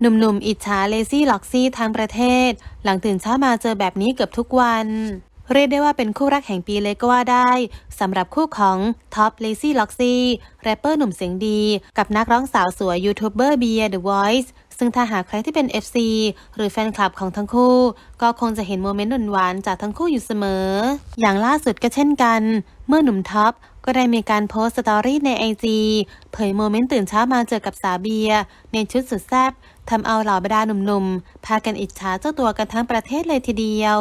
หนุ่มๆ อิจฉาเลซี่ล็อกซี่ทั้งประเทศ หลังตื่นเช้ามาเจอแบบนี้เกือบทุกวัน เรียกได้ว่าเป็นคู่รักแห่งปีเลยก็ว่าได้สำหรับคู่ของท็อปเลซี่ล็อกซี่แรปเปอร์หนุ่มเสียงดี กับนักร้องสาวสวยยูทูบเบอร์เบียร์เดอะวอยซ์ซึ่งถ้าหากใครที่เป็น FC หรือแฟนคลับของทั้งคู่ ก็คงจะเห็นโมเมนต์หวานจากทั้งคู่อยู่เสมอ อย่างล่าสุดก็เช่นกัน เมื่อหนุ่มท็อป ก็ได้มีการโพสต์สตอรี่ในไอจีเผยโมเมนต์ตื่นเช้ามาเจอกับสาวเบียร์ในชุดสุดแซ่บทำเอาเหล่าบรรดาหนุ่มๆ พากันอิจฉาเจ้าตัวกันทั้งประเทศเลยทีเดียว